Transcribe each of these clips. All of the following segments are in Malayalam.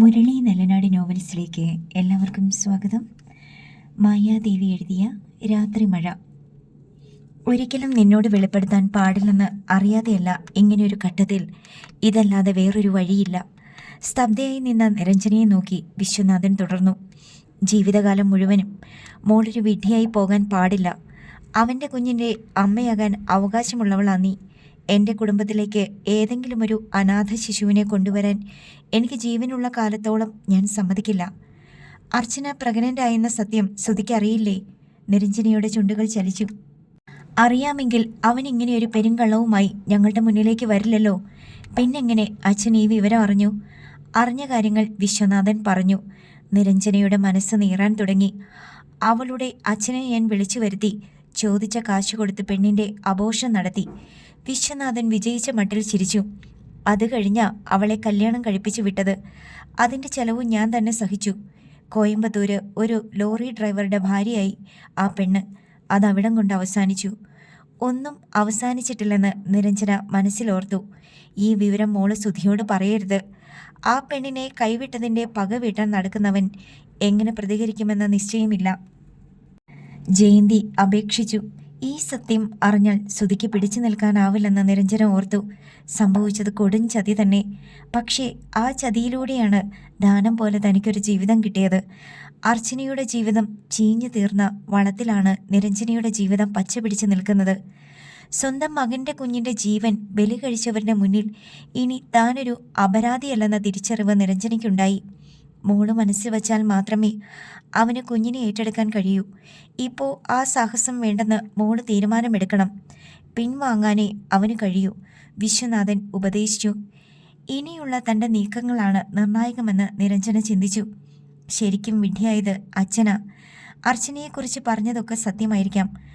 മുരളി നല്ലനാട് നോവൽസിലേക്ക് എല്ലാവർക്കും സ്വാഗതം. മായാദേവി എഴുതിയ രാത്രി മഴ. ഒരിക്കലും നിന്നോട് വെളിപ്പെടുത്താൻ പാടില്ലെന്ന് അറിയാതെയല്ല ഇങ്ങനെയൊരു ഘട്ടത്തിൽ. ഇതല്ലാതെ വേറൊരു വഴിയില്ല. സ്തബ്ധയായി നിന്ന നിരഞ്ജനയെ നോക്കി വിശ്വനാഥൻ തുടർന്നു. ജീവിതകാലം മുഴുവനും മോളൊരു വിഡ്ഢിയായി പോകാൻ പാടില്ല. അവന്റെ കുഞ്ഞിന്റെ അമ്മയാകാൻ അവകാശമുള്ളവളാ നീ. എന്റെ കുടുംബത്തിലേക്ക് ഏതെങ്കിലും ഒരു അനാഥ ശിശുവിനെ കൊണ്ടുവരാൻ എനിക്ക് ജീവനുള്ള കാലത്തോളം ഞാൻ സമ്മതിക്കില്ല. അർച്ചന പ്രഗ്നന്റ് ആയെന്ന സത്യം ശ്രുതിക്ക് അറിയില്ലേ നിരഞ്ജനയുടെ ചുണ്ടുകൾ ചലിച്ചു. അറിയാമെങ്കിൽ അവൻ ഇങ്ങനെ ഒരു പെരുങ്കള്ളവുമായി ഞങ്ങളുടെ മുന്നിലേക്ക് വരില്ലല്ലോ. പിന്നെങ്ങനെ അച്ഛൻ ഈ വിവരം അറിഞ്ഞു? അറിഞ്ഞ കാര്യങ്ങൾ വിശ്വനാഥൻ പറഞ്ഞു. നിരഞ്ജനയുടെ മനസ്സ് നീറാൻ തുടങ്ങി. അവളുടെ അച്ഛനെ ഞാൻ വിളിച്ചു വരുത്തി. ചോദിച്ച കാശ് കൊടുത്ത് പെണ്ണിന്റെ അപോഷം നടത്തി. വിശ്വനാഥൻ വിജയിച്ച മട്ടിൽ ചിരിച്ചു. അത് കഴിഞ്ഞ അവളെ കല്യാണം കഴിപ്പിച്ചു വിട്ടത്. അതിന്റെ ചെലവും ഞാൻ തന്നെ സഹിച്ചു. കോയമ്പത്തൂര് ഒരു ലോറി ഡ്രൈവറുടെ ഭാര്യയായി ആ പെണ്ണ്. അതവിടം കൊണ്ട് അവസാനിച്ചു. ഒന്നും അവസാനിച്ചിട്ടില്ലെന്ന് നിരഞ്ജന മനസ്സിലോർത്തു. ഈ വിവരം മോൾ സുധിയോട് പറയരുത്. ആ പെണ്ണിനെ കൈവിട്ടതിന്റെ പക വീട്ടാൻ നടക്കുന്നവൻ എങ്ങനെ പ്രതികരിക്കുമെന്ന നിശ്ചയമില്ല. ജയന്തി അപേക്ഷിച്ചു. ഈ സത്യം അറിഞ്ഞാൽ ശ്രുതിക്ക് പിടിച്ചു നിൽക്കാനാവില്ലെന്ന് നിരഞ്ജന ഓർത്തു. സംഭവിച്ചത് കൊടും ചതി തന്നെ. പക്ഷേ ആ ചതിയിലൂടെയാണ് ദാനം പോലെ തനിക്കൊരു ജീവിതം കിട്ടിയത്. അർച്ചനയുടെ ജീവിതം ചീഞ്ഞു തീർന്ന വളത്തിലാണ് നിരഞ്ജനയുടെ ജീവിതം പച്ച പിടിച്ചു നിൽക്കുന്നത്. സ്വന്തം മകന്റെ കുഞ്ഞിന്റെ ജീവൻ ബലി കഴിച്ചവരുടെ മുന്നിൽ ഇനി താനൊരു അപരാധിയല്ലെന്ന തിരിച്ചറിവ് നിരഞ്ജനയ്ക്കുണ്ടായി. മോൾ മനസ്സിൽ വച്ചാൽ മാത്രമേ അവന് കുഞ്ഞിനെ ഏറ്റെടുക്കാൻ കഴിയൂ. ഇപ്പോൾ ആ സാഹസം വേണ്ടെന്ന് മോൾ തീരുമാനമെടുക്കണം. പിൻവാങ്ങാനേ അവന് കഴിയൂ. വിശ്വനാഥൻ ഉപദേശിച്ചു. ഇനിയുള്ള തന്റെ നീക്കങ്ങളാണ് നിർണായകമെന്ന് നിരഞ്ജന ചിന്തിച്ചു. ശരിക്കും വിഡ്ഢിയായത് അച്ഛന. അർച്ചനയെക്കുറിച്ച് പറഞ്ഞതൊക്കെ സത്യമായിരിക്കാം.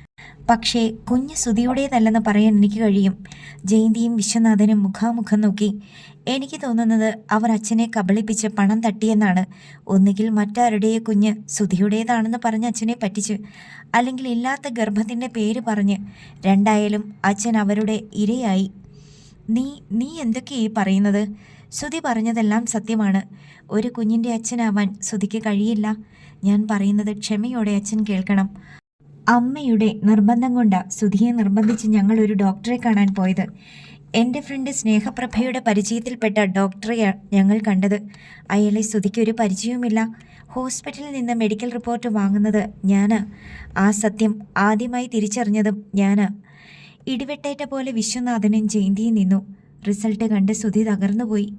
പക്ഷേ കുഞ്ഞ് സുതിയുടേതല്ലെന്ന് പറയാൻ എനിക്ക് കഴിയും. ജയന്തിയും വിശ്വനാഥനും മുഖാമുഖം നോക്കി. എനിക്ക് തോന്നുന്നത് അവർ അച്ഛനെ കബളിപ്പിച്ച് പണം തട്ടിയെന്നാണ്. ഒന്നുകിൽ മറ്റാരുടെയോ കുഞ്ഞ് സുധിയുടേതാണെന്ന് പറഞ്ഞ് അച്ഛനെ പറ്റിച്ച് അല്ലെങ്കിൽ ഇല്ലാത്ത ഗർഭത്തിന്റെ പേര് പറഞ്ഞ് രണ്ടായാലും അച്ഛൻ അവരുടെ ഇരയായി. നീ നീ എന്തൊക്കെയായി പറയുന്നത്? സുധി പറഞ്ഞതെല്ലാം സത്യമാണ്. ഒരു കുഞ്ഞിന്റെ അച്ഛനാവാൻ സുധിക്ക് കഴിയില്ല. ഞാൻ പറയുന്നത് ക്ഷമയോടെ അച്ഛൻ കേൾക്കണം. അമ്മയുടെ നിർബന്ധം കൊണ്ടാ സുധിയെ നിർബന്ധിച്ച് ഞങ്ങൾ ഒരു ഡോക്ടറെ കാണാൻ പോയത്. എന്റെ ഫ്രണ്ട് സ്നേഹപ്രഭയുടെ പരിചയത്തിൽപ്പെട്ട ഡോക്ടറെയാണ് ഞങ്ങൾ കണ്ടത്. അയാളെ സുധിക്ക് ഒരു പരിചയവുമില്ല. ഹോസ്പിറ്റലിൽ നിന്ന് മെഡിക്കൽ റിപ്പോർട്ട് വാങ്ങുന്നത് ഞാൻ ആ സത്യം ആദ്യമായി തിരിച്ചറിഞ്ഞതും ഞാൻ ഇടിവെട്ടേറ്റ പോലെ വിശ്വനാഥനും ജയന്തിയും നിന്നു. റിസൾട്ട് കണ്ട് സുധി തകർന്നുപോയി.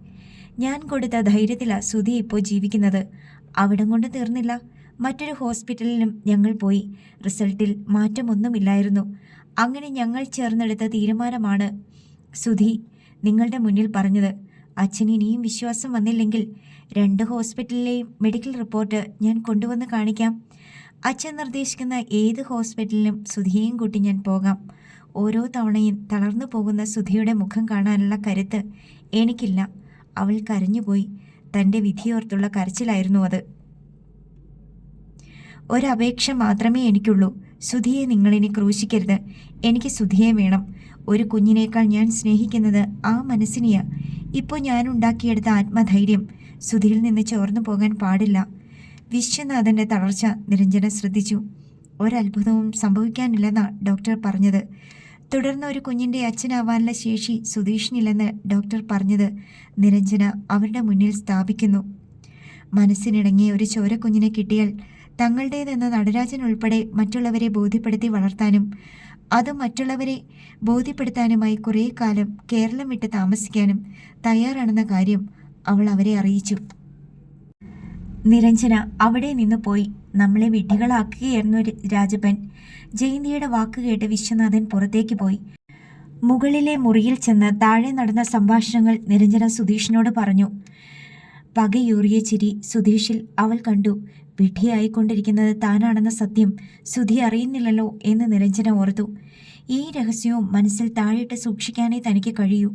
ഞാൻ കൊടുത്ത ധൈര്യത്തിലാണ് സുധി ഇപ്പോൾ ജീവിക്കുന്നത്. അവിടം കൊണ്ട് തീർന്നില്ല. മറ്റൊരു ഹോസ്പിറ്റലിലും ഞങ്ങൾ പോയി. റിസൾട്ടിൽ മാറ്റമൊന്നുമില്ലായിരുന്നു. അങ്ങനെ ഞങ്ങൾ ചേർന്നെടുത്ത തീരുമാനമാണ് സുധി നിങ്ങളുടെ മുന്നിൽ പറഞ്ഞത്. അച്ഛന് ഇനിയും വിശ്വാസം വന്നില്ലെങ്കിൽ രണ്ട് ഹോസ്പിറ്റലിലെയും മെഡിക്കൽ റിപ്പോർട്ട് ഞാൻ കൊണ്ടുവന്ന് കാണിക്കാം. അച്ഛൻ നിർദ്ദേശിക്കുന്ന ഏത് ഹോസ്പിറ്റലിലും സുധിയെയും കൂട്ടി ഞാൻ പോകാം. ഓരോ തവണയും തളർന്നു പോകുന്ന സുധിയുടെ മുഖം കാണാനുള്ള കരുത്ത് എനിക്കില്ല. അവൾ കരഞ്ഞുപോയി. തന്റെ വിധിയോർത്തുള്ള കരച്ചിലായിരുന്നു അത്. ഒരപേക്ഷ മാത്രമേ എനിക്കുള്ളൂ. സുധിയെ നിങ്ങളിനി ക്രൂശിക്കരുത്. എനിക്ക് സുധിയെ വേണം. ഒരു കുഞ്ഞിനേക്കാൾ ഞാൻ സ്നേഹിക്കുന്നത് ആ മനസ്സിനെയാ. ഇപ്പോൾ ഞാൻ ഉണ്ടാക്കിയെടുത്ത ആത്മധൈര്യം സുധിയിൽ നിന്ന് ചോർന്നു പോകാൻ പാടില്ല. വിശ്വനാഥന്റെ തളർച്ച നിരഞ്ജന ശ്രദ്ധിച്ചു. ഒരത്ഭുതവും സംഭവിക്കാനില്ലെന്നാ ഡോക്ടർ പറഞ്ഞത്. തുടർന്ന് ഒരു കുഞ്ഞിന്റെ അച്ഛനാവാനുള്ള ശേഷി സുധീഷിനില്ലെന്ന് ഡോക്ടർ പറഞ്ഞത് നിരഞ്ജന അവരുടെ മുന്നിൽ സ്ഥാപിക്കുന്നു. മനസ്സിനിണങ്ങിയ ഒരു ചോരക്കുഞ്ഞിനെ കിട്ടിയാൽ തങ്ങളുടേതെന്ന നടരാജൻ ഉൾപ്പെടെ മറ്റുള്ളവരെ ബോധ്യപ്പെടുത്തി വളർത്താനും അത് മറ്റുള്ളവരെ ബോധ്യപ്പെടുത്താനുമായി കുറേ കാലം കേരളം വിട്ട് താമസിക്കാനും തയ്യാറാണെന്ന കാര്യം അവൾ അവരെ അറിയിച്ചു. നിരഞ്ജന അവിടെ നിന്ന് പോയി നമ്മളെ വിഡ്ഢികളാക്കുകയായിരുന്നു രാജപ്പൻ. ജയന്തിയുടെ വാക്ക് കേട്ട് വിശ്വനാഥൻ പുറത്തേക്ക് പോയി. മുകളിലെ മുറിയിൽ ചെന്ന് താഴെ നടന്ന സംഭാഷണങ്ങൾ നിരഞ്ജന സുധീഷിനോട് പറഞ്ഞു. പകയൂറിയ ചിരി സുധീഷിൽ അവൾ കണ്ടു. വിഡ്ഢിയായിക്കൊണ്ടിരിക്കുന്നത് താനാണെന്ന സത്യം സുധി അറിയുന്നില്ലല്ലോ എന്ന് നിരഞ്ജന ഓർത്തു. ഈ രഹസ്യവും മനസ്സിൽ താഴിട്ട് സൂക്ഷിക്കാനേ തനിക്ക് കഴിയൂ.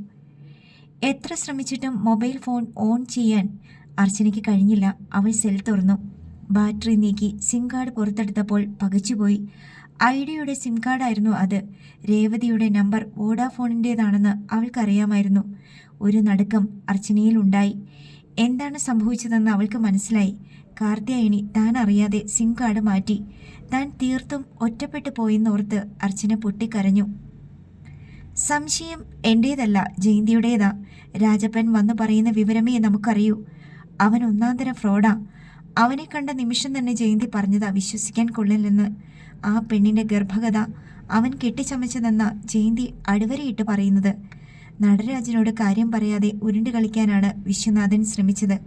എത്ര ശ്രമിച്ചിട്ടും മൊബൈൽ ഫോൺ ഓൺ ചെയ്യാൻ അർച്ചനയ്ക്ക് കഴിഞ്ഞില്ല. അവൾ സെൽ തുറന്നു. ബാറ്ററി നീക്കി സിം കാർഡ് പുറത്തെടുത്തപ്പോൾ പകച്ചുപോയി. ഐഡിയുടെ സിം കാർഡായിരുന്നു അത്. രേവതിയുടെ നമ്പർ വോഡാഫോണിന്റേതാണെന്ന് അവൾക്കറിയാമായിരുന്നു. ഒരു നടുക്കം അർച്ചനയിൽ ഉണ്ടായി എന്താണ് സംഭവിച്ചതെന്ന് അവൾക്ക് മനസ്സിലായി. കാർത്തിയായനി താൻ അറിയാതെ സിം കാർഡ് മാറ്റി. താൻ തീർത്തും ഒറ്റപ്പെട്ടു പോയെന്നോർത്ത് അർച്ചന പൊട്ടിക്കരഞ്ഞു. സംശയം എന്റേതല്ല ജയന്തിയുടേതാ. രാജപ്പൻ വന്നു പറയുന്ന വിവരമേ നമുക്കറിയൂ. അവൻ ഒന്നാന്തരം ഫ്രോഡാ. അവനെ കണ്ട നിമിഷം തന്നെ ജയന്തി പറഞ്ഞതാ വിശ്വസിക്കാൻ കൊള്ളില്ലെന്ന്. ആ പെണ്ണിന്റെ ഗർഭകഥ അവൻ കെട്ടിച്ചമച്ചതെന്ന ജയന്തി അടിവരയിട്ട് പറയുന്നത്. നടരാജനോട് കാര്യം പറയാതെ ഉരുണ്ട് കളിക്കാനാണ് വിശ്വനാഥൻ ശ്രമിച്ചത്.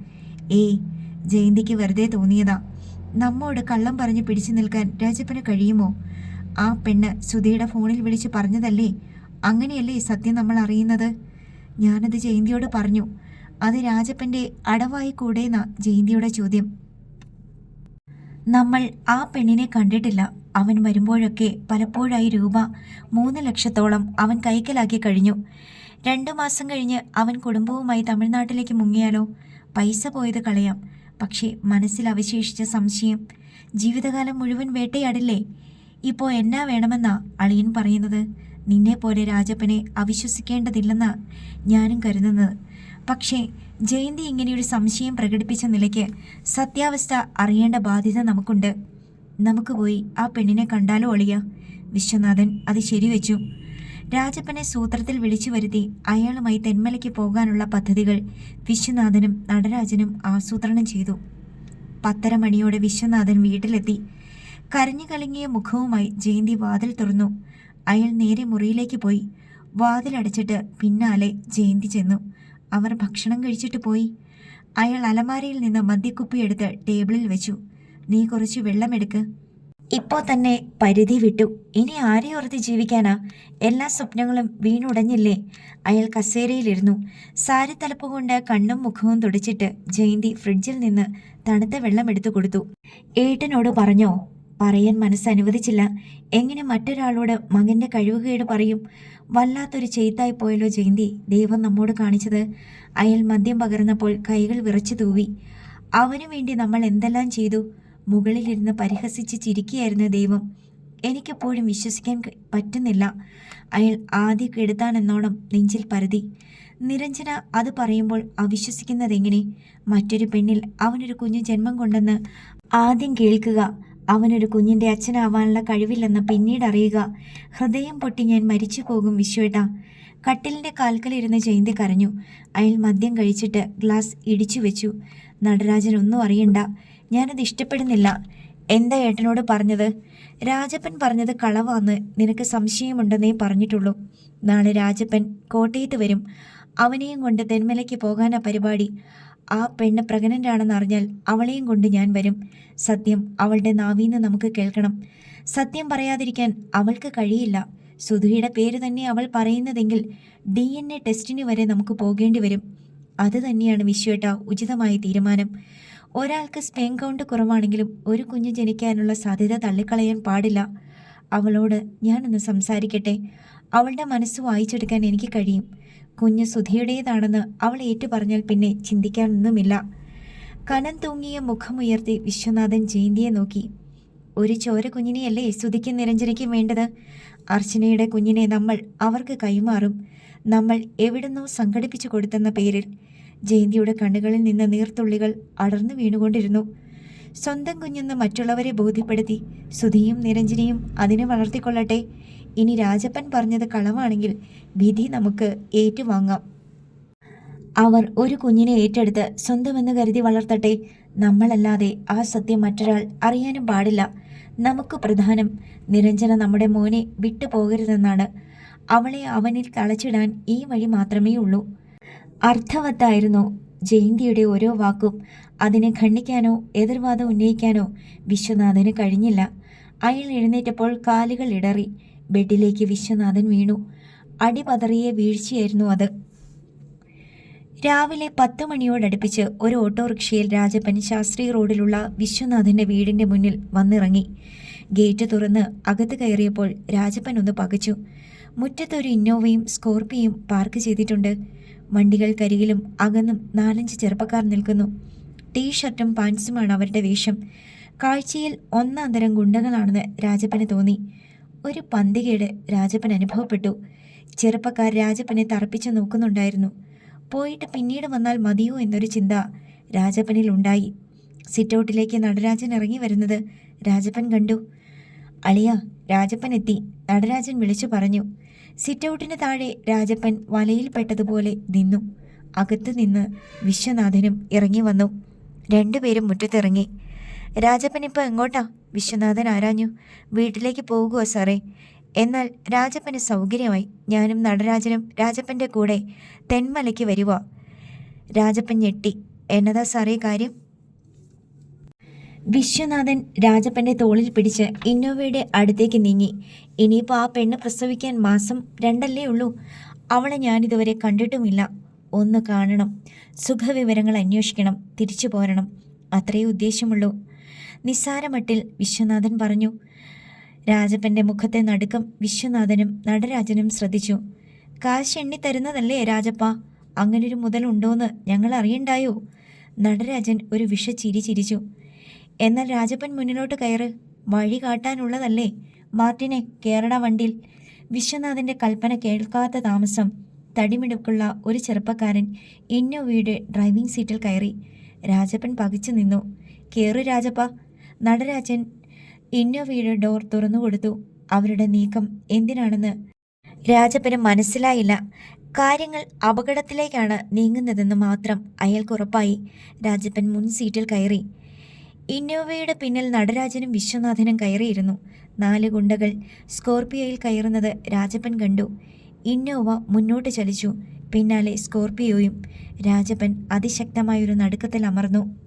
ഏയ് ജയന്തിക്ക് വെറുതെ തോന്നിയതാ. നമ്മോട് കള്ളം പറഞ്ഞ് പിടിച്ചു നിൽക്കാൻ രാജപ്പന് കഴിയുമോ? ആ പെണ്ണ് സുധിയുടെ ഫോണിൽ വിളിച്ച് പറഞ്ഞതല്ലേ? അങ്ങനെയല്ലേ സത്യം നമ്മൾ അറിയുന്നത്? ഞാനത് ജയന്തിയോട് പറഞ്ഞു. അത് രാജപ്പന്റെ അടവായി കൂടെയെന്ന ജയന്തിയുടെ ചോദ്യം. നമ്മൾ ആ പെണ്ണിനെ കണ്ടിട്ടില്ല. അവൻ വരുമ്പോഴൊക്കെ പലപ്പോഴായി രൂപ മൂന്ന് ലക്ഷത്തോളം അവൻ കൈക്കലാക്കി കഴിഞ്ഞു. രണ്ടു മാസം കഴിഞ്ഞ് അവൻ കുടുംബവുമായി തമിഴ്നാട്ടിലേക്ക് മുങ്ങിയാലോ? പൈസ പോയത് കളയാം. പക്ഷേ മനസ്സിൽ അവശേഷിച്ച സംശയം ജീവിതകാലം മുഴുവൻ വേട്ടയാടില്ലേ? ഇപ്പോൾ എന്നാ വേണമെന്നാ അളിയൻ പറയുന്നത്? നിന്നെപ്പോലെ രാജപ്പനെ അവിശ്വസിക്കേണ്ടതില്ലെന്നാ ഞാനും കരുതുന്നത്. പക്ഷേ ജയന്തി ഇങ്ങനെയൊരു സംശയം പ്രകടിപ്പിച്ച നിലയ്ക്ക് സത്യാവസ്ഥ അറിയേണ്ട ബാധ്യത നമുക്കുണ്ട്. നമുക്ക് പോയി ആ പെണ്ണിനെ കണ്ടാലോ ഒളിയ വിശ്വനാഥൻ അത് ശരിവെച്ചു. രാജപ്പനെ സൂത്രത്തിൽ വിളിച്ചു വരുത്തി അയാളുമായി തെന്മലയ്ക്ക് പോകാനുള്ള പദ്ധതികൾ വിശ്വനാഥനും നടരാജനും ആസൂത്രണം ചെയ്തു. പത്തര മണിയോടെ വിശ്വനാഥൻ വീട്ടിലെത്തി. കരഞ്ഞു കലങ്ങിയ മുഖവുമായി ജയന്തി വാതിൽ തുറന്നു. അയാൾ നേരെ മുറിയിലേക്ക് പോയി. വാതിലടച്ചിട്ട് പിന്നാലെ ജയന്തി ചെന്നു. അവർ ഭക്ഷണം കഴിച്ചിട്ട് പോയി. അയാൾ അലമാരയിൽ നിന്ന് മദ്യക്കുപ്പി എടുത്ത് ടേബിളിൽ വെച്ചു. നീ കുറച്ച് വെള്ളമെടുക്ക് ഇപ്പോൾ തന്നെ പരിധി വിട്ടു. ഇനി ആരെ ഓർത്ത് ജീവിക്കാനാ? എല്ലാ സ്വപ്നങ്ങളും വീണുടഞ്ഞില്ലേ? അയാൾ കസേരയിലിരുന്നു. സാരി തലപ്പ് കൊണ്ട് കണ്ണും മുഖവും തുടച്ചിട്ട് ജയന്തി ഫ്രിഡ്ജിൽ നിന്ന് തണുത്ത വെള്ളം എടുത്തു കൊടുത്തു. ഏട്ടനോട് പറഞ്ഞോ? പറയാൻ മനസ്സനുവദിച്ചില്ല എങ്ങനെ മറ്റൊരാളോട് മകന്റെ കഴിവുകേട് പറയും? വല്ലാത്തൊരു ചെയ്ത്തായി പോയല്ലോ ജയന്തി. ദൈവം നമ്മോട് കാണിച്ചത്. അയാൾ മദ്യം പകർന്നപ്പോൾ കൈകൾ വിറച്ചു തൂവി. അവനു വേണ്ടി നമ്മൾ എന്തെല്ലാം ചെയ്തു? മുകളിലിരുന്ന് പരിഹസിച്ച് ചിരിക്കുകയായിരുന്നു ദൈവം. എനിക്കെപ്പോഴും വിശ്വസിക്കാൻ പറ്റുന്നില്ല. അയാൾ ആദ്യ കെടുത്താനെന്നോണം നെഞ്ചിൽ പരതി. നിരഞ്ജന അത് പറയുമ്പോൾ അവിശ്വസിക്കുന്നതെങ്ങനെ? മറ്റൊരു പെണ്ണിൽ അവനൊരു കുഞ്ഞു ജന്മം കൊണ്ടെന്ന് ആദ്യം കേൾക്കുക. അവനൊരു കുഞ്ഞിന്റെ അച്ഛനാവാനുള്ള കഴിവില്ലെന്ന് പിന്നീട് അറിയുക. ഹൃദയം പൊട്ടി ഞാൻ മരിച്ചു പോകും വിശ്വേട്ട. കട്ടിലിന്റെ കാൽക്കലിരുന്ന് ജയന്തി കരഞ്ഞു. അയാൾ മദ്യം കഴിച്ചിട്ട് ഗ്ലാസ് ഇടിച്ചു വെച്ചു. നടരാജൻ ഒന്നും അറിയണ്ട. ഞാനത് ഇഷ്ടപ്പെടുന്നില്ല. എന്താ ഏട്ടനോട് പറഞ്ഞത്? രാജപ്പൻ പറഞ്ഞത് കളവാന്ന് നിനക്ക് സംശയമുണ്ടെന്നേ പറഞ്ഞിട്ടുള്ളൂ. നാളെ രാജപ്പൻ കോട്ടയത്ത് വരും. അവനെയും കൊണ്ട് തെന്മലയ്ക്ക് പോകാനാ പരിപാടി. ആ പെണ്ണ് പ്രഗ്നന്റ് ആണെന്ന് അറിഞ്ഞാൽ അവളെയും കൊണ്ട് ഞാൻ വരും. സത്യം അവളുടെ നാവീന്ന് നമുക്ക് കേൾക്കണം. സത്യം പറയാതിരിക്കാൻ അവൾക്ക് കഴിയില്ല. സുധുയുടെ പേര് തന്നെ അവൾ പറയുന്നതെങ്കിൽ ഡി എൻ എ ടെസ്റ്റിന് വരെ നമുക്ക് പോകേണ്ടി വരും. അത് തന്നെയാണ് വിശ്വേട്ട ഉചിതമായ തീരുമാനം. ഒരാൾക്ക് സ്പെയിൻ കൗണ്ട് കുറവാണെങ്കിലും ഒരു കുഞ്ഞ് ജനിക്കാനുള്ള സാധ്യത തള്ളിക്കളയാൻ പാടില്ല. അവളോട് ഞാനൊന്ന് സംസാരിക്കട്ടെ. അവളുടെ മനസ്സ് വായിച്ചെടുക്കാൻ എനിക്ക് കഴിയും. കുഞ്ഞ് സുധിയുടേതാണെന്ന് അവൾ ഏറ്റു പറഞ്ഞാൽ പിന്നെ ചിന്തിക്കാനൊന്നുമില്ല. കനം തൂങ്ങിയ മുഖമുയർത്തി വിശ്വനാഥൻ ജയന്തിയെ നോക്കി. ഒരു ചോര കുഞ്ഞിനെയല്ലേ സുധിക്കും നിരഞ്ജനയ്ക്കും വേണ്ടത്? അർച്ചനയുടെ കുഞ്ഞിനെ നമ്മൾ അവർക്ക് കൈമാറും. നമ്മൾ എവിടുന്നോ സംഘടിപ്പിച്ചു കൊടുത്തെന്ന പേരിൽ ജയന്തിയുടെ കണ്ണുകളിൽ നിന്ന് നീർത്തുള്ളികൾ അടർന്നു വീണുകൊണ്ടിരുന്നു. സ്വന്തം കുഞ്ഞെന്ന് മറ്റുള്ളവരെ ബോധ്യപ്പെടുത്തി സുധിയും നിരഞ്ജനയും അതിനെ വളർത്തിക്കൊള്ളട്ടെ. ഇനി രാജപ്പൻ പറഞ്ഞത് കളവാണെങ്കിൽ വിധി നമുക്ക് ഏറ്റുവാങ്ങാം. അവർ ഒരു കുഞ്ഞിനെ ഏറ്റെടുത്ത് സ്വന്തമെന്ന് കരുതി വളർത്തട്ടെ. നമ്മളല്ലാതെ ആ സത്യം മറ്റൊരാൾ അറിയാനും പാടില്ല. നമുക്ക് പ്രധാനം നിരഞ്ജന നമ്മുടെ മോനെ വിട്ടുപോകരുതെന്നാണ്. അവളെ അവനിൽ തളച്ചിടാൻ ഈ വഴി മാത്രമേ ഉള്ളൂ അർത്ഥവത്തായിരുന്നു ജയന്തിയുടെ ഓരോ വാക്കും. അതിനെ ഖണ്ഡിക്കാനോ എതിർവാദം ഉന്നയിക്കാനോ വിശ്വനാഥന് കഴിഞ്ഞില്ല. അയാൾ എഴുന്നേറ്റപ്പോൾ കാലുകൾ ഇടറി. ബെഡിലേക്ക് വിശ്വനാഥൻ വീണു. അടിപതറിയ വീഴ്ചയായിരുന്നു അത്. രാവിലെ പത്ത് മണിയോടടുപ്പിച്ച് ഒരു ഓട്ടോറിക്ഷയിൽ രാജപ്പൻ ശാസ്ത്രി റോഡിലുള്ള വിശ്വനാഥന്റെ വീടിന്റെ മുന്നിൽ വന്നിറങ്ങി. ഗേറ്റ് തുറന്ന് അകത്ത് കയറിയപ്പോൾ രാജപ്പൻ ഒന്ന് പകച്ചു. മുറ്റത്തൊരു ഇന്നോവയും സ്കോർപ്പിയും പാർക്ക് ചെയ്തിട്ടുണ്ട്. വണ്ടികൾക്കരികിലും അകന്നും നാലഞ്ച് ചെറുപ്പക്കാർ നിൽക്കുന്നു. ടീ ഷർട്ടും പാൻസുമാണ് അവരുടെ വേഷം. കാഴ്ചയിൽ ഒന്നാം തരം ഗുണ്ടകളാണെന്ന് രാജപ്പന് തോന്നി. ഒരു പന്തികേട് രാജപ്പൻ അനുഭവപ്പെട്ടു. ചെറുപ്പക്കാർ രാജപ്പനെ തറപ്പിച്ചു നോക്കുന്നുണ്ടായിരുന്നു. പോയിട്ട് പിന്നീട് വന്നാൽ മതിയോ എന്നൊരു ചിന്ത രാജപ്പനിൽ ഉണ്ടായി സിറ്റൗട്ടിലേക്ക് നടരാജൻ ഇറങ്ങി വരുന്നത് രാജപ്പൻ കണ്ടു. അളിയ രാജപ്പൻ എത്തി. നടരാജൻ വിളിച്ചു പറഞ്ഞു. സിറ്റൗട്ടിന് താഴെ രാജപ്പൻ വലയിൽപ്പെട്ടതുപോലെ നിന്നു. അകത്തു നിന്ന് വിശ്വനാഥനും ഇറങ്ങി വന്നു. രണ്ടുപേരും മുറ്റത്തിറങ്ങി. രാജപ്പൻ ഇപ്പോൾ എങ്ങോട്ടാ? വിശ്വനാഥൻ ആരാഞ്ഞു? വീട്ടിലേക്ക് പോകുക സാറേ? എന്നാൽ രാജപ്പന് സൗകര്യമായി. ഞാനും നടരാജനും രാജപ്പന്റെ കൂടെ തെന്മലയ്ക്ക് വരുക രാജപ്പൻ ഞെട്ടി. എന്നതാ സാറേ കാര്യം? വിശ്വനാഥൻ രാജപ്പന്റെ തോളിൽ പിടിച്ച് ഇന്നോവയുടെ അടുത്തേക്ക് നീങ്ങി. ഇനിയിപ്പോൾ ആ പെണ്ണ് പ്രസവിക്കാൻ മാസം രണ്ടല്ലേ ഉള്ളൂ. അവളെ ഞാനിതുവരെ കണ്ടിട്ടുമില്ല. ഒന്ന് കാണണം. സുഖവിവരങ്ങൾ അന്വേഷിക്കണം. തിരിച്ചു പോരണം. അത്രയേ ഉദ്ദേശമുള്ളൂ. നിസ്സാരമട്ടിൽ വിശ്വനാഥൻ പറഞ്ഞു. രാജപ്പന്റെ മുഖത്തെ നടുക്കം വിശ്വനാഥനും നടരാജനും ശ്രദ്ധിച്ചു. കാശ് എണ്ണി തരുന്നതല്ലേ രാജപ്പ? അങ്ങനൊരു മുതലുണ്ടോയെന്ന് ഞങ്ങൾ അറിയണ്ടായോ? നടരാജൻ ഒരു വിഷച്ചിരി ചിരിച്ചു. എന്നാൽ രാജപ്പൻ മുന്നിലോട്ട് കയറ്. വഴി കാട്ടാനുള്ളതല്ലേ? മാർട്ടിനെ കേരള വണ്ടിയിൽ. വിശ്വനാഥന്റെ കൽപ്പന കേൾക്കാത്ത താമസം. തടിമിടുക്കുള്ള ഒരു ചെറുപ്പക്കാരൻ ഇന്നോവയുടെ ഡ്രൈവിംഗ് സീറ്റിൽ കയറി. രാജപ്പൻ പകിച്ചു നിന്നു. കേറു രാജപ്പ. നടരാജൻ ഇന്നോവയുടെ ഡോർ തുറന്നു കൊടുത്തു. അവരുടെ നീക്കം എന്തിനാണെന്ന് രാജപ്പന് മനസ്സിലായില്ല. കാര്യങ്ങൾ അപകടത്തിലേക്കാണ് നീങ്ങുന്നതെന്ന് മാത്രം അയാൾക്കുറപ്പായി രാജപ്പൻ മുൻ സീറ്റിൽ കയറി. ഇന്നോവയുടെ പിന്നിൽ നടരാജനും വിശ്വനാഥനും കയറിയിരുന്നു. നാല് ഗുണ്ടകൾ സ്കോർപിയോയിൽ കയറുന്നത് രാജപ്പൻ കണ്ടു. ഇന്നോവ മുന്നോട്ട് ചലിച്ചു. പിന്നാലെ സ്കോർപിയോയും രാജപ്പൻ അതിശക്തമായൊരു നടുക്കത്തിൽ അമർന്നു.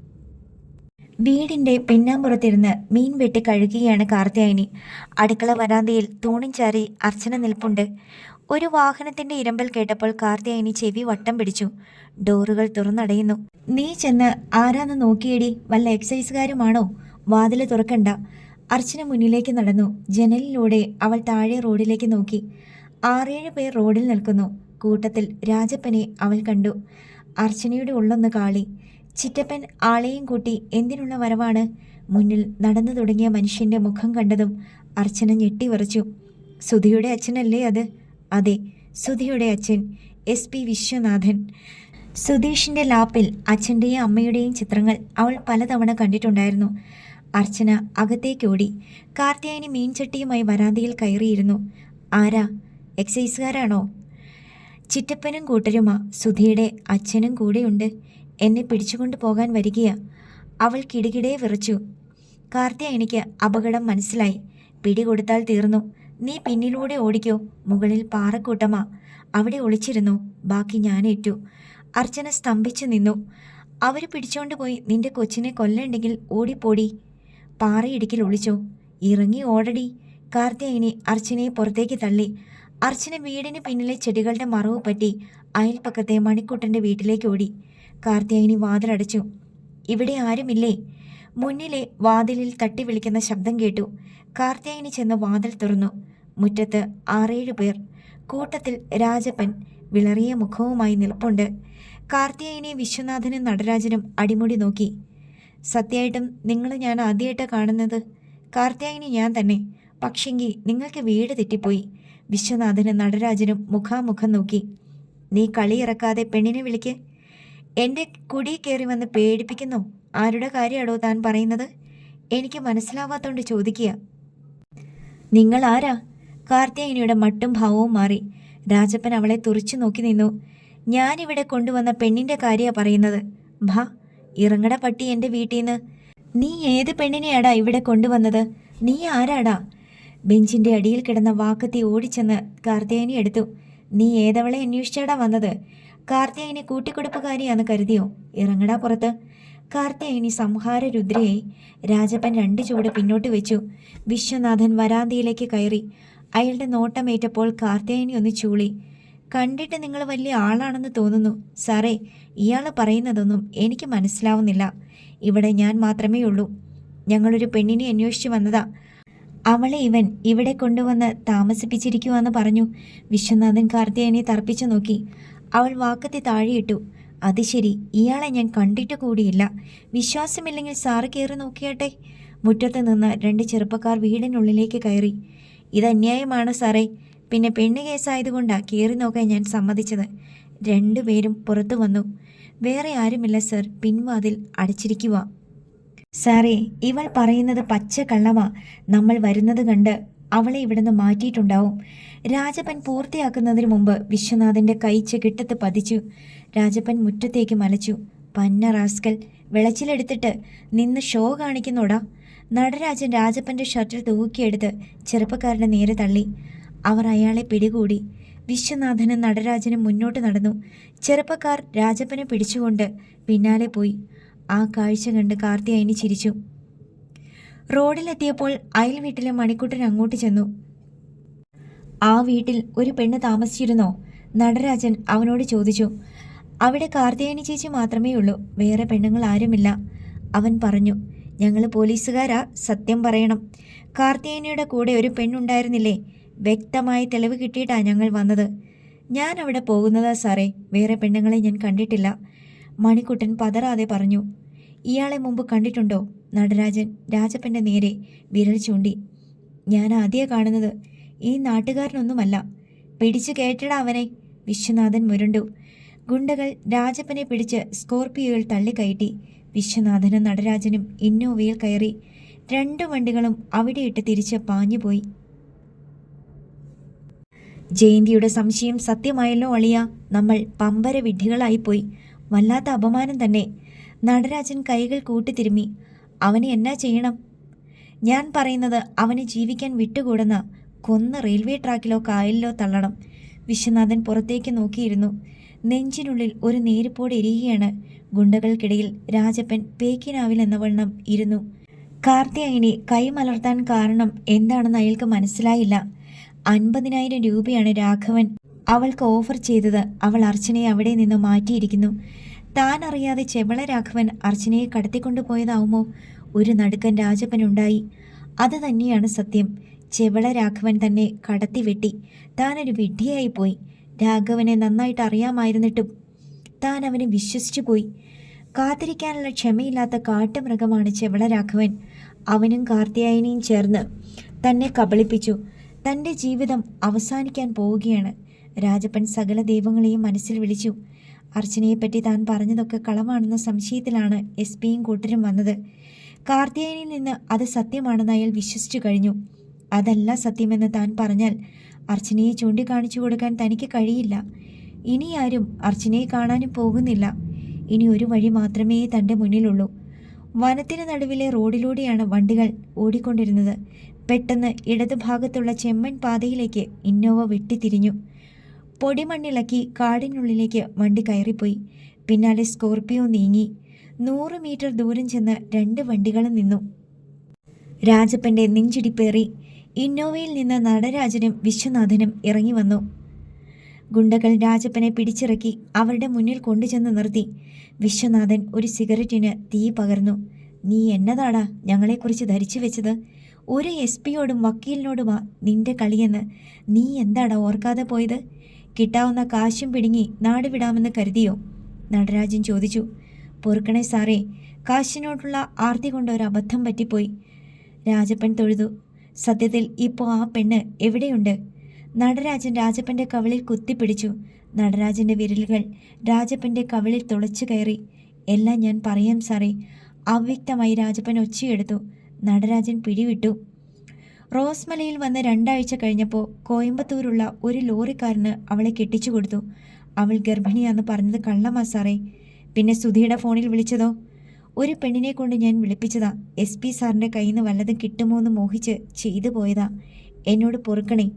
വീടിന്റെ പിന്നാമ്പുറത്തിരുന്ന് മീൻ വെട്ടി കഴുകുകയാണ് കാർത്തിയായനി അടുക്കള വരാന്തയിൽ തൂണിൻ ചാരി അർച്ചന നിൽപ്പുണ്ട്. ഒരു വാഹനത്തിന്റെ ഇരമ്പൽ കേട്ടപ്പോൾ കാർത്തിയായനി ചെവി വട്ടം പിടിച്ചു. ഡോറുകൾ തുറന്നടയുന്നു. നീ ചെന്ന് ആരാന്ന് നോക്കിയേടി. വല്ല എക്സൈസുകാരുമാണോ? വാതിൽ തുറക്കണ്ട. അർച്ചന മുന്നിലേക്ക് നടന്നു. ജനലിലൂടെ അവൾ താഴെ റോഡിലേക്ക് നോക്കി. ആറേഴ് പേർ റോഡിൽ നിൽക്കുന്നു. കൂട്ടത്തിൽ രാജപ്പനെ അവൾ കണ്ടു. അർച്ചനയുടെ ഉള്ളൊന്ന് കാളി. ചിറ്റപ്പൻ ആളെയും കൂട്ടി എന്തിനുള്ള വരവാണ്? മുന്നിൽ നടന്നു തുടങ്ങിയ മനുഷ്യന്റെ മുഖം കണ്ടതും അർച്ചന ഞെട്ടിവിറച്ചു സുധിയുടെ അച്ഛനല്ലേ അത്? അതെ സുധിയുടെ അച്ഛൻ എസ് പി വിശ്വനാഥൻ. സുധീഷിന്റെ ലാപ്പിൽ അച്ഛന്റെയും അമ്മയുടെയും ചിത്രങ്ങൾ അവൾ പലതവണ കണ്ടിട്ടുണ്ടായിരുന്നു. അർച്ചന അകത്തേക്കോടി. കാർത്തിയായനി മീൻചട്ടിയുമായി വരാന്തയിൽ കയറിയിരുന്നു. ആരാ? എക്സൈസുകാരാണോ? ചിറ്റപ്പനും കൂട്ടരുമാ സുധിയുടെ അച്ഛനും കൂടെയുണ്ട്. എന്നെ പിടിച്ചുകൊണ്ട് പോകാൻ വരികയാ. അവൾ കിടുകിടേ വിറച്ചു. കാർത്തിയായനിക്ക് അപകടം മനസ്സിലായി. പിടികൊടുത്താൽ തീർന്നു. നീ പിന്നിലൂടെ ഓടിക്കോ. മുകളിൽ പാറക്കൂട്ടമാ. അവിടെ ഒളിച്ചിരുന്നു. ബാക്കി ഞാനേറ്റു. അർച്ചന സ്തംഭിച്ചു നിന്നു. അവർ പിടിച്ചോണ്ട് പോയി നിന്റെ കൊച്ചിനെ കൊല്ലണ്ടെങ്കിൽ ഓടിപ്പോടി. പാറയിടുക്കിൽ ഒളിച്ചോ. ഇറങ്ങി ഓടടി. കാർത്തിയായനി അർച്ചനയെ പുറത്തേക്ക് തള്ളി. അർച്ചന വീടിന് പിന്നിലെ ചെടികളുടെ മറവ് പറ്റി അയൽപ്പക്കത്തെ മണിക്കുട്ടന്റെ വീട്ടിലേക്ക് ഓടി. കാർത്തികേയനി വാതിലടച്ചു. ഇവിടെ ആരുമില്ലേ? മുന്നിലെ വാതിലിൽ തട്ടി വിളിക്കുന്ന ശബ്ദം കേട്ടു. കാർത്തികേയനി ചെന്ന് വാതിൽ തുറന്നു. മുറ്റത്ത് ആറേഴ് പേർ കൂട്ടത്തിൽ രാജപ്പൻ വിളറിയ മുഖവുമായി നിൽപ്പുണ്ട്. കാർത്തികേയനെ വിശ്വനാഥനും നടരാജനും അടിമുടി നോക്കി. സത്യമായിട്ടും നിങ്ങൾ ഞാൻ ആദ്യമായിട്ട് കാണുന്നത്. കാർത്തിയായനി ഞാൻ തന്നെ. പക്ഷെങ്കിൽ നിങ്ങൾക്ക് വീട് തെറ്റിപ്പോയി. വിശ്വനാഥനും നടരാജനും മുഖാമുഖം നോക്കി. നീ കളിയിറക്കാതെ പെണ്ണിനെ വിളിക്ക്. എന്റെ കുടി കയറി വന്ന് പേടിപ്പിക്കുന്നു. ആരുടെ കാര്യമാണോ താൻ പറയുന്നത്? എനിക്ക് മനസ്സിലാവാത്തോണ്ട് ചോദിക്കുക. നിങ്ങൾ ആരാ? കാർത്തിയായനിയുടെ മട്ടും ഭാവവും മാറി. രാജപ്പൻ അവളെ തുറിച്ചു നോക്കി നിന്നു. ഞാനിവിടെ കൊണ്ടുവന്ന പെണ്ണിന്റെ കാര്യ പറയുന്നത്. ഭാ ഇറങ്ങട പട്ടി എന്റെ വീട്ടിൽ നിന്ന് നീ ഏത് പെണ്ണിനെയാടാ ഇവിടെ കൊണ്ടുവന്നത്? നീ ആരാടാ? ബെഞ്ചിന്റെ അടിയിൽ കിടന്ന വാക്കത്തി ഓടിച്ചെന്ന് കാർത്തിയായനി എടുത്തു. നീ ഏതവളെ അന്വേഷിച്ചാടാ വന്നത്? കാർത്തിയായനി കൂട്ടിക്കൊടുപ്പുകാരിയാന്ന് കരുതിയോ? ഇറങ്ങടാ പുറത്ത്. കാർത്തിയായനി സംഹാര രുദ്രയായി രാജപ്പൻ രണ്ട് ചുവട് പിന്നോട്ട് വെച്ചു. വിശ്വനാഥൻ വരാന്തയിലേക്ക് കയറി. അയാളുടെ നോട്ടമേറ്റപ്പോൾ കാർത്തിയായനി ഒന്ന് ചൂളി. കണ്ടിട്ട് നിങ്ങൾ വലിയ ആളാണെന്ന് തോന്നുന്നു. സാറേ ഇയാൾ പറയുന്നതൊന്നും എനിക്ക് മനസ്സിലാവുന്നില്ല. ഇവിടെ ഞാൻ മാത്രമേ ഉള്ളൂ. ഞങ്ങളൊരു പെണ്ണിനെ അന്വേഷിച്ചു വന്നതാ. അവളെ ഇവൻ ഇവിടെ കൊണ്ടുവന്ന് താമസിപ്പിച്ചിരിക്കുവാന്ന് പറഞ്ഞു. വിശ്വനാഥൻ കാർത്തിയായനെ തർപ്പിച്ചു നോക്കി. അവൾ വാക്കത്തി താഴെയിട്ടു. അത് ശരി ഇയാളെ ഞാൻ കണ്ടിട്ട് കൂടിയില്ല. വിശ്വാസമില്ലെങ്കിൽ സാറ് കയറി നോക്കിയാട്ടെ? മുറ്റത്ത് നിന്ന് രണ്ട് ചെറുപ്പക്കാർ വീടിനുള്ളിലേക്ക് കയറി. ഇത് അന്യായമാണ് സാറേ. പിന്നെ പെണ്ണ് കേസായതുകൊണ്ടാണ് കയറി നോക്കാൻ ഞാൻ സമ്മതിച്ചത്. രണ്ടുപേരും പുറത്തു വന്നു. വേറെ ആരുമില്ല സർ. പിൻവാതിൽ അടച്ചിരിക്കുക സാറേ ഇവൾ പറയുന്നത് പച്ച കള്ളമാ നമ്മൾ വരുന്നത് കണ്ട് അവളെ ഇവിടുന്ന് മാറ്റിയിട്ടുണ്ടാവും. രാജപ്പൻ പൂർത്തിയാക്കുന്നതിന് മുമ്പ് വിശ്വനാഥന്റെ കൈ ചെകിട്ടത്ത് പതിച്ചു. രാജപ്പൻ മുറ്റത്തേക്ക് മലച്ചു. പന്ന റാസ്കൽ വിളച്ചിലെടുത്തിട്ട് നിന്ന് ഷോ കാണിക്കുന്നോടാ. നടരാജൻ രാജപ്പന്റെ ഷർട്ടിൽ തൂക്കിയെടുത്ത് ചെറുപ്പക്കാരനെ നേരെ തള്ളി. അവർ അയാളെ പിടികൂടി. വിശ്വനാഥനും നടരാജനും മുന്നോട്ട് നടന്നു. ചെറുപ്പക്കാർ രാജപ്പനെ പിടിച്ചുകൊണ്ട് പിന്നാലെ പോയി. ആ കാഴ്ച കണ്ട് കാർത്തിയായനി ചിരിച്ചു. റോഡിലെത്തിയപ്പോൾ അയൽ വീട്ടിലെ മണിക്കുട്ടൻ അങ്ങോട്ട് ചെന്നു. ആ വീട്ടിൽ ഒരു പെണ്ണ് താമസിച്ചിരുന്നോ? നടരാജൻ അവനോട് ചോദിച്ചു. അവിടെ കാർത്തിയായനി ചേച്ചി മാത്രമേ ഉള്ളൂ വേറെ പെണ്ണുങ്ങൾ ആരുമില്ല. അവൻ പറഞ്ഞു ഞങ്ങൾ പോലീസുകാരാ സത്യം പറയണം. കാർത്തിയായനിയുടെ കൂടെ ഒരു പെണ്ണുണ്ടായിരുന്നില്ലേ? വ്യക്തമായ തെളിവ് കിട്ടിയിട്ടാ ഞങ്ങൾ വന്നത്. ഞാൻ അവിടെ പോകുന്നതാ സാറേ വേറെ പെണ്ണുങ്ങളെ ഞാൻ കണ്ടിട്ടില്ല. മണിക്കുട്ടൻ പതറാതെ പറഞ്ഞു ഇയാളെ മുമ്പ് കണ്ടിട്ടുണ്ടോ? നടരാജൻ രാജപ്പന്റെ നേരെ വിരൽ ചൂണ്ടി. ഞാൻ ആദ്യ കാണുന്നത്. ഈ നാട്ടുകാരനൊന്നുമല്ല. പിടിച്ചു കേട്ടടാ അവനെ. വിശ്വനാഥൻ മുരണ്ടു. ഗുണ്ടകൾ രാജപ്പനെ പിടിച്ച് സ്കോർപിയോയിൽ തള്ളിക്കയറ്റി. വിശ്വനാഥനും നടരാജനും ഇന്നോവയിൽ കയറി രണ്ടു വണ്ടികളും അവിടെയിട്ട് തിരിച്ച് പാഞ്ഞുപോയി. ജയന്തിയുടെ സംശയം സത്യമായല്ലോ അളിയ. നമ്മൾ പമ്പര വിഡ്ഢികളായിപ്പോയി. വല്ലാത്ത അപമാനം തന്നെ. നടരാജൻ കൈകൾ കൂട്ടിത്തിരുമ്മി. അവനെ എന്നാ ചെയ്യണം? ഞാൻ പറയുന്നത് അവനെ ജീവിക്കാൻ വിട്ടുകൂടുന്ന കൊന്ന റെയിൽവേ ട്രാക്കിലോ കായലിലോ തള്ളണം. വിശ്വനാഥൻ പുറത്തേക്ക് നോക്കിയിരുന്നു. നെഞ്ചിനുള്ളിൽ ഒരു നേരിപ്പോടെ എരിയുകയാണ് ഗുണ്ടകൾക്കിടയിൽ രാജപ്പൻ പേക്കിനാവിൽ എന്ന വണ്ണം ഇരുന്നു. കാർത്തിയായിനി കൈമലർത്താൻ കാരണം എന്താണെന്ന് അയാൾക്ക് മനസ്സിലായില്ല. അൻപതിനായിരം രൂപയാണ് രാഘവൻ അവൾക്ക് ഓഫർ ചെയ്തത്. അവൾ അർച്ചനയെ അവിടെ നിന്ന് മാറ്റിയിരിക്കുന്നു. താൻ അറിയാതെ ചെവള രാഘവൻ അർച്ചനയെ കടത്തിക്കൊണ്ടുപോയതാവുമോ? ഒരു നടുക്കൻ രാജപ്പനുണ്ടായി. അത് തന്നെയാണ് സത്യം. ചെവള രാഘവൻ തന്നെ കടത്തിവെട്ടി താനൊരു വിഡ്ഢിയായി പോയി. രാഘവനെ നന്നായിട്ട് അറിയാമായിരുന്നിട്ടും താൻ അവനെ വിശ്വസിച്ചു പോയി. കാത്തിരിക്കാനുള്ള ക്ഷമയില്ലാത്ത കാട്ടുമൃഗമാണ് ചെവള രാഘവൻ. അവനും കാർത്തിയായനെയും ചേർന്ന് തന്നെ കബളിപ്പിച്ചു. തന്റെ ജീവിതം അവസാനിക്കാൻ പോവുകയാണ്. രാജപ്പൻ സകല ദൈവങ്ങളെയും മനസ്സിൽ വിളിച്ചു. അർച്ചനയെപ്പറ്റി താൻ പറഞ്ഞതൊക്കെ കളവാണെന്ന സംശയത്തിലാണ് എസ് പിയും കൂട്ടരും വന്നത്. കാർത്തിയായനിൽ നിന്ന് അത് സത്യമാണെന്ന് അയാൾ വിശ്വസിച്ചു കഴിഞ്ഞു. അതല്ല സത്യമെന്ന് താൻ പറഞ്ഞാൽ അർച്ചനയെ ചൂണ്ടിക്കാണിച്ചു കൊടുക്കാൻ തനിക്ക് കഴിയില്ല. ഇനി ആരും അർച്ചനയെ കാണാനും പോകുന്നില്ല. ഇനി ഒരു വഴി മാത്രമേ തന്റെ മുന്നിലുള്ളൂ. വനത്തിന് നടുവിലെ റോഡിലൂടെയാണ് വണ്ടികൾ ഓടിക്കൊണ്ടിരുന്നത്. പെട്ടെന്ന് ഇടതുഭാഗത്തുള്ള ചെമ്മൺ പാതയിലേക്ക് ഇന്നോവ വെട്ടിത്തിരിഞ്ഞു. പൊടിമണ്ണിളക്കി കാടിനുള്ളിലേക്ക് വണ്ടി കയറിപ്പോയി. പിന്നാലെ സ്കോർപിയോ നീങ്ങി. നൂറ് മീറ്റർ ദൂരം ചെന്ന് രണ്ട് വണ്ടികളും നിന്നു. രാജപ്പന്റെ നെഞ്ചിടിപ്പേറി. ഇന്നോവയിൽ നിന്ന് നടരാജനും വിശ്വനാഥനും ഇറങ്ങി വന്നു. ഗുണ്ടകൾ രാജപ്പനെ പിടിച്ചിറക്കി അവരുടെ മുന്നിൽ കൊണ്ടുചെന്ന് നിർത്തി. വിശ്വനാഥൻ ഒരു സിഗരറ്റിന് തീ പകർന്നു. നീ എന്നതാടാ ഞങ്ങളെക്കുറിച്ച് ധരിച്ചു വെച്ചത്? ഒരു എസ് പിയോടും വക്കീലിനോടുമാ നിന്റെ കളിയെന്ന്. നീ എന്താടാ ഓർക്കാതെ പോയത്? കിട്ടാവുന്ന കാശും പിടുങ്ങി നാടുവിടാമെന്ന് കരുതിയോ? നടരാജൻ ചോദിച്ചു. പൊറുക്കണേ സാറേ കാശിനോടുള്ള ആർത്തി കൊണ്ട് ഒരു അബദ്ധം പറ്റിപ്പോയി. രാജപ്പൻ തൊഴുതു. സത്യത്തിൽ ഇപ്പോൾ ആ പെണ്ണ് എവിടെയുണ്ട്? നടരാജൻ രാജപ്പന്റെ കവളിൽ കുത്തിപ്പിടിച്ചു. നടരാജന്റെ വിരലുകൾ രാജപ്പന്റെ കവളിൽ തുളച്ചു കയറി. എല്ലാം ഞാൻ പറയാം സാറേ. അവ്യക്തമായി രാജപ്പൻ ഒച്ചയെടുത്തു. നടരാജൻ പിടിവിട്ടു. റോസ്മലയിൽ വന്ന് രണ്ടാഴ്ച കഴിഞ്ഞപ്പോൾ കോയമ്പത്തൂരുള്ള ഒരു ലോറിക്കാരന് അവളെ കെട്ടിച്ചു കൊടുത്തു. അവൾ ഗർഭിണിയാന്ന് പറഞ്ഞത് കള്ളമാ സാറേ. പിന്നെ സുധിയുടെ ഫോണിൽ വിളിച്ചതോ? ഒരു പെണ്ണിനെ കൊണ്ട് ഞാൻ വിളിപ്പിച്ചതാ. എസ് പി സാറിന്റെ കയ്യിൽ നിന്ന് വല്ലതും കിട്ടുമോ എന്ന് മോഹിച്ച് ചെയ്തു പോയതാ. എന്നോട് പൊറുക്കണേ.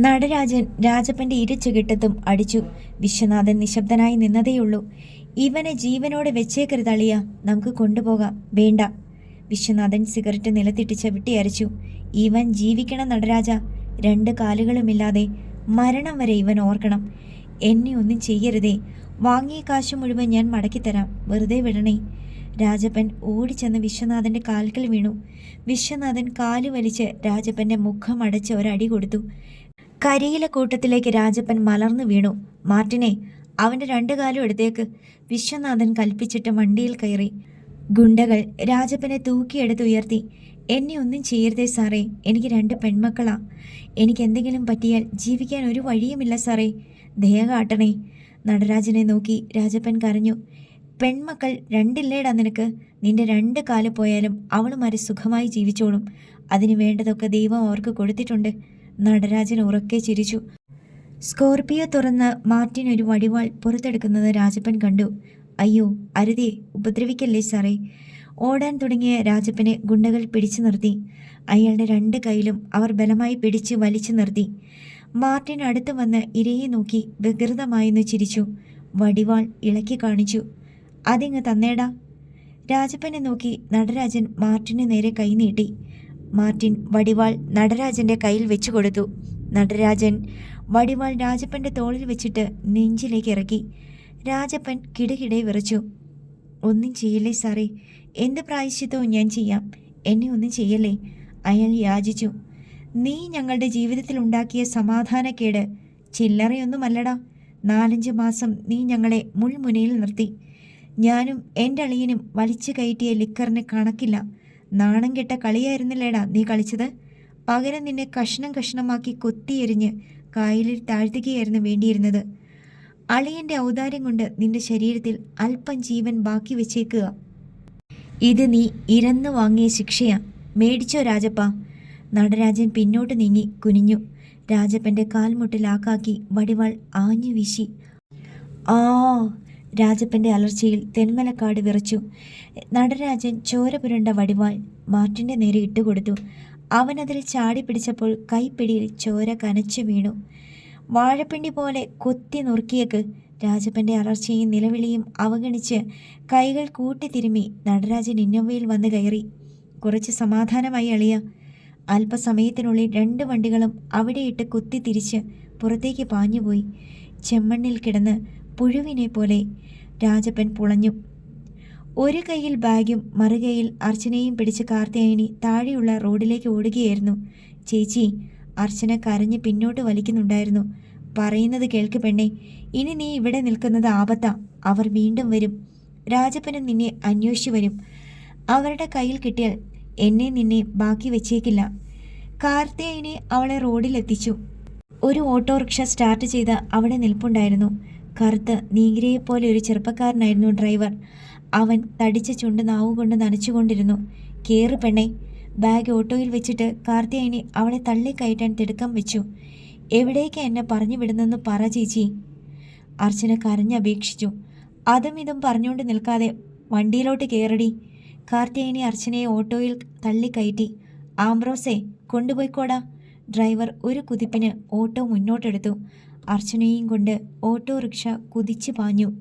നടരാജൻ രാജപ്പന്റെ ഇരച്ചുകിട്ടത്തും അടിച്ചു. വിശ്വനാഥൻ നിശബ്ദനായി നിന്നതേയുള്ളൂ. ഇവനെ ജീവനോടെ വെച്ചേക്കരുതളിയ നമുക്ക് കൊണ്ടുപോകാം. വേണ്ട. വിശ്വനാഥൻ സിഗരറ്റ് നിലത്തിട്ട് ചവിട്ടി അരച്ചു. ഇവൻ ജീവിക്കണം നടരാജ. രണ്ട് കാലുകളുമില്ലാതെ മരണം വരെ ഇവൻ ഓർക്കണം. എന്നെ ഒന്നും ചെയ്യരുതേ. വാങ്ങിയ കാശ് മുഴുവൻ ഞാൻ മടക്കിത്തരാം. വെറുതെ വിടണേ. രാജപ്പൻ ഓടിച്ചെന്ന് വിശ്വനാഥന്റെ കാൽക്കൽ വീണു. വിശ്വനാഥൻ കാലു വലിച്ച് രാജപ്പന്റെ മുഖം അടച്ച് ഒരടി കൊടുത്തു. കരിയില കൂട്ടത്തിലേക്ക് രാജപ്പൻ മലർന്നു വീണു. മാർട്ടിനെ അവന്റെ രണ്ടു കാലും എടുത്തേക്ക്. വിശ്വനാഥൻ കൽപ്പിച്ചിട്ട് വണ്ടിയിൽ കയറി. ഗുണ്ടകൾ രാജപ്പനെ തൂക്കിയെടുത്ത് ഉയർത്തി. എന്നെ ഒന്നും ചെയ്യരുതേ സാറേ. എനിക്ക് രണ്ട് പെൺമക്കളാ. എനിക്ക് എന്തെങ്കിലും പറ്റിയാൽ ജീവിക്കാൻ ഒരു വഴിയുമില്ല സാറേ. ദയ കാട്ടണേ. നടരാജനെ നോക്കി രാജപ്പൻ കരഞ്ഞു. പെൺമക്കൾ രണ്ടില്ലേടാ നിനക്ക്? നിന്റെ രണ്ട് കാൽ പോയാലും അവളുമാരെ സുഖമായി ജീവിച്ചോളും. അതിന് വേണ്ടതൊക്കെ ദൈവം അവർക്ക് കൊടുത്തിട്ടുണ്ട്. നടരാജൻ ഉറക്കെ ചിരിച്ചു. സ്കോർപിയോ തുറന്ന് മാർട്ടിൻ ഒരു വടിവാൾ പുറത്തെടുക്കുന്നത് രാജപ്പൻ കണ്ടു. അയ്യോ അരുതേ ഉപദ്രവിക്കല്ലേ സാറേ? ഓടാൻ തുടങ്ങിയ രാജപ്പനെ ഗുണ്ടകൾ പിടിച്ചു നിർത്തി. അയാളുടെ രണ്ട് കൈയിലും അവർ ബലമായി പിടിച്ച് വലിച്ചു നിർത്തി. മാർട്ടിൻ അടുത്ത് വന്ന് ഇരയെ നോക്കി വികൃതമായെന്ന് ചിരിച്ചു. വടിവാൾ ഇളക്കി കാണിച്ചു. അതിങ്ങ് തന്നേടാ. രാജപ്പനെ നോക്കി നടരാജൻ മാർട്ടിന് നേരെ കൈനീട്ടി മാർട്ടിൻ വടിവാൾ നടരാജന്റെ കയ്യിൽ വെച്ചു കൊടുത്തു. നടരാജൻ വടിവാൾ രാജപ്പന്റെ തോളിൽ വെച്ചിട്ട് നെഞ്ചിലേക്ക് ഇറക്കി. രാജപ്പൻ കിടകിടെ വിറച്ചു. ഒന്നും ചെയ്യല്ലേ സാറേ? എന്ത് പ്രായശ്ചിത്തവും ഞാൻ ചെയ്യാം. എന്നെ ഒന്നും ചെയ്യല്ലേ? അയാൾ യാചിച്ചു. നീ ഞങ്ങളുടെ ജീവിതത്തിൽ ഉണ്ടാക്കിയ സമാധാനക്കേട്. ചില്ലറയൊന്നുമല്ലടാ. നാലഞ്ച് മാസം നീ ഞങ്ങളെ മുൾമുനയിൽ നിർത്തി. ഞാനും എന്റെ അളിയനും വലിച്ചു കയറ്റിയ ലിക്കറിന് കണക്കില്ല. നാണം കെട്ട കളിയായിരുന്നില്ലേടാ നീ കളിച്ചത്? പകരം നിന്നെ കഷ്ണം കഷ്ണമാക്കി കൊത്തിയെരിഞ്ഞ് കായലിൽ താഴ്ത്തുകയായിരുന്നു വേണ്ടിയിരുന്നത്. അളിയന്റെ ഔദാര്യം കൊണ്ട് നിന്റെ ശരീരത്തിൽ അല്പം ജീവൻ ബാക്കി വെച്ചേക്കുക. ഇത് നീ ഇരന്നു വാങ്ങിയ ശിക്ഷയാ. മേടിച്ചോ രാജപ്പ. നടരാജൻ പിന്നോട്ട് നീങ്ങി കുനിഞ്ഞു. രാജപ്പന്റെ കാൽമുട്ടിലാക്കാക്കി വടിവാൾ ആഞ്ഞു വീശി. ആ രാജപ്പന്റെ അലർച്ചയിൽ തെന്മലക്കാട് വിറച്ചു. നടരാജൻ ചോര പുരണ്ട വടിവാൾ മാർട്ടിന്റെ നേരെ ഇട്ടുകൊടുത്തു. അവനതിൽ ചാടി പിടിച്ചപ്പോൾ കൈപ്പിടിയിൽ ചോര കനച്ചു വീണു. വാഴപ്പിണ്ടി പോലെ കൊത്തി നുറുക്കിയേക്ക്. രാജപ്പന്റെ അലർച്ചയും നിലവിളിയും അവഗണിച്ച് കൈകൾ കൂട്ടി കൂട്ടിത്തിരുമ്മി നടരാജൻ ഇന്നോവയിൽ വന്ന് കയറി. കുറച്ച് സമാധാനമായി അളിയ. അല്പസമയത്തിനുള്ളിൽ രണ്ട് വണ്ടികളും അവിടെയിട്ട് കുത്തി തിരിച്ച് പുറത്തേക്ക് പാഞ്ഞുപോയി. ചെമ്മണ്ണിൽ കിടന്ന് പുഴുവിനെ പോലെ രാജപ്പൻ പുളഞ്ഞു. ഒരു കൈയിൽ ബാഗും മറുകൈയിൽ അർച്ചനയും പിടിച്ച് കാർത്തിയായനി താഴെയുള്ള റോഡിലേക്ക് ഓടുകയായിരുന്നു. ചേച്ചി അർച്ചന കരഞ്ഞ് പിന്നോട്ട് വലിക്കുന്നുണ്ടായിരുന്നു. പറയുന്നത് കേൾക്ക് പെണ്ണെ ഇനി നീ ഇവിടെ നിൽക്കുന്നത് ആപത്ത. അവർ വീണ്ടും വരും. രാജപ്പനും നിന്നെ അന്വേഷിച്ചു വരും. അവരുടെ കയ്യിൽ കിട്ടിയാൽ എന്നെ നിന്നെ ബാക്കി വെച്ചേക്കില്ല. കാർത്തിയായനെ അവളെ റോഡിലെത്തിച്ചു. ഒരു ഓട്ടോറിക്ഷ സ്റ്റാർട്ട് ചെയ്ത് അവിടെ നിൽപ്പുണ്ടായിരുന്നു. കറുത്ത് നീഗ്രയെപ്പോലെ ഒരു ചെറുപ്പക്കാരനായിരുന്നു ഡ്രൈവർ. അവൻ തടിച്ച ചുണ്ട് നാവുകൊണ്ട് നനച്ചുകൊണ്ടിരുന്നു. കേറ് പെണ്ണെ ബാഗ് ഓട്ടോയിൽ വെച്ചിട്ട് കാർത്തിയായനി അവളെ തള്ളിക്കയറ്റാൻ തിടുക്കം വെച്ചു. എവിടേക്ക് എന്നെ പറഞ്ഞു വിടുന്നെന്ന് പറ ചേച്ചി അർച്ചന കരഞ്ഞപേക്ഷിച്ചു അതും ഇതും പറഞ്ഞുകൊണ്ട് നിൽക്കാതെ വണ്ടിയിലോട്ട് കയറടി കാർത്തിയായനി അർച്ചനയെ ഓട്ടോയിൽ തള്ളിക്കയറ്റി. ആംബ്രോസെ കൊണ്ടുപോയിക്കോടാ ഡ്രൈവർ ഒരു കുതിപ്പിന് ഓട്ടോ മുന്നോട്ടെടുത്തു. അർച്ചനയും കൊണ്ട് ഓട്ടോറിക്ഷ കുതിച്ചു പാഞ്ഞു.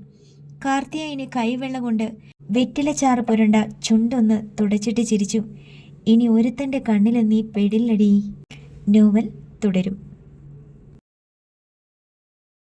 കാർത്തിയായനി കൈവെള്ള കൊണ്ട് വെറ്റിലച്ചാറ് പുരണ്ട ചുണ്ടൊന്ന് തുടച്ചിട്ട് ചിരിച്ചു. ഇനി ഒരുത്തന്റെ കണ്ണിലെന്നീ പെടില്ലടി. നോവൽ തുടരും.